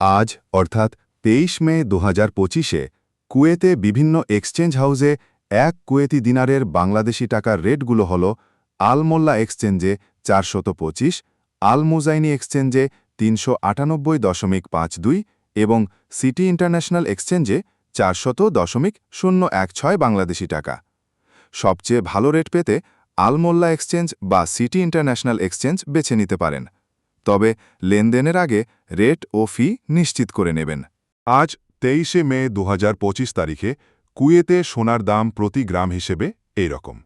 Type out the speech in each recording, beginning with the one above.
আজ, অর্থাৎ তেইশ মে দু হাজার পঁচিশে, কুয়েতে বিভিন্ন এক্সচেঞ্জ হাউসে এক কুয়েতি দিনারের বাংলাদেশি টাকার রেটগুলো হল আলমোল্লা এক্সচেঞ্জে চারশত পঁচিশ, আলমুজাইনি এক্সচেঞ্জে তিনশো আটানব্বই দশমিক পাঁচ দুই এবং সিটি ইন্টারন্যাশনাল এক্সচেঞ্জে চারশত দশমিক শূন্য এক ছয় বাংলাদেশি টাকা। সবচেয়ে ভালো রেট পেতে আলমোল্লা এক্সচেঞ্জ বা সিটি ইন্টারন্যাশনাল এক্সচেঞ্জ বেছে নিতে পারেন। তবে লেনদেনের আগে রেট ও ফি নিশ্চিত করে নেবেন। আজ তেইশে মে দু হাজার পঁচিশ তারিখে কুয়েতে সোনার দাম প্রতি গ্রাম হিসেবে এই রকম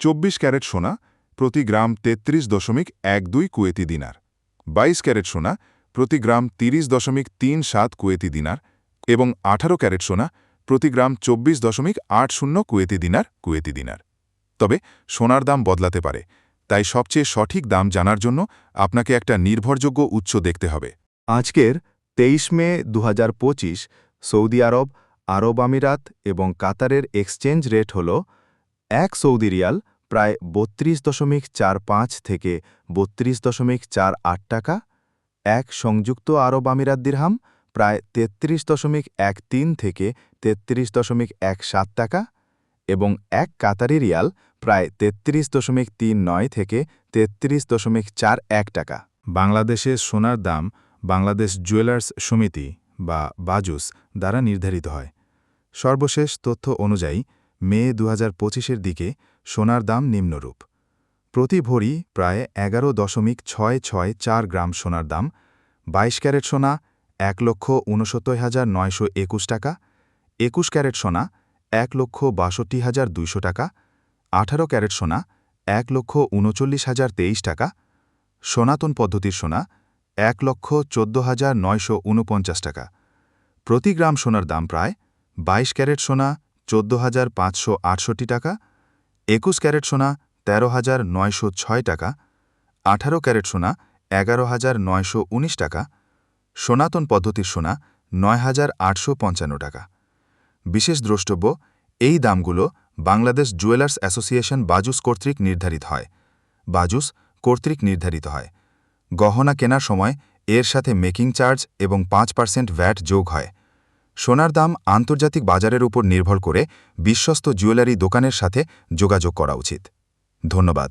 চব্বিশ ক্যারেট সোনা প্রতি গ্রাম তেত্রিশ দশমিক এক দুই কুয়েতি দিনার। বাইশ ক্যারেট সোনা প্রতি গ্রাম তিরিশ দশমিক তিন সাত কুয়েতি দিনার এবং আঠারো ক্যারেট সোনা প্রতি গ্রাম চব্বিশ দশমিক আট শূন্য কুয়েতি দিনার কুয়েতি দিনার। তবে সোনার দাম বদলাতে পারে। তাই সবচেয়ে সঠিক দাম জানার জন্য আপনাকে একটা নির্ভরযোগ্য উৎস দেখতে হবে। আজকের তেইশ মে দু হাজার পঁচিশ, সৌদি আরব আরব আমিরাত এবং কাতারের এক্সচেঞ্জ রেট হল এক সৌদি রিয়াল প্রায় বত্রিশ দশমিক চার পাঁচ থেকে বত্রিশ দশমিক চার আট টাকা, এক সংযুক্ত আরব আমিরাত দিরহাম প্রায় তেত্রিশ দশমিক এক তিন থেকে তেত্রিশ দশমিক এক সাত টাকা এবং এক কাতারি রিয়াল প্রায় তেত্রিশ দশমিক তিন নয় থেকে তেত্রিশ দশমিক চার এক টাকা। বাংলাদেশের সোনার দাম বাংলাদেশ জুয়েলার্স সমিতি বা বাজুস দ্বারা নির্ধারিত হয়। সর্বশেষ তথ্য অনুযায়ী, মে দু হাজার দিকে সোনার দাম নিম্নরূপ। প্রতি ভরি প্রায় এগারো দশমিক ছয় ছয় চার গ্রাম সোনার দাম, বাইশ ক্যারেট সোনা এক লক্ষ ঊনসত্তর হাজার নয়শো একুশ টাকা, একুশ ক্যারেট সোনা এক লক্ষ বাষট্টি হাজার দুইশো টাকা, আঠারো ক্যারেট সোনা, এক লক্ষ উনচল্লিশ হাজার তেইশ টাকা, সনাতন পদ্ধতির সোনা, এক লক্ষ চোদ্দ হাজার নয়শো উনপঞ্চাশ টাকা। প্রতি গ্রাম সোনার দাম প্রায় বাইশ ক্যারেট সোনা, চোদ্দ হাজার পাঁচশো আটষট্টি টাকা, একুশ ক্যারেট সোনা, তেরো হাজার নয়শো ছয় টাকা, আঠারো ক্যারেট সোনা, এগারো হাজার নয়শো উনিশ টাকা, সনাতন পদ্ধতির সোনা, নয় হাজার আটশো পঞ্চান্ন টাকা। বিশেষ দ্রষ্টব্য, এই দামগুলো বাংলাদেশ জুয়েলার্স অ্যাসোসিয়েশন বাজুস কর্তৃক নির্ধারিত হয়। বাজুস কর্তৃক নির্ধারিত হয়। গহনা কেনার সময় এর সাথে মেকিং চার্জ এবং পাঁচ পার্সেন্ট ভ্যাট যোগ হয়। সোনার দাম আন্তর্জাতিক বাজারের উপর নির্ভর করে বিশ্বস্ত জুয়েলারি দোকানের সাথে যোগাযোগ করা উচিত। ধন্যবাদ।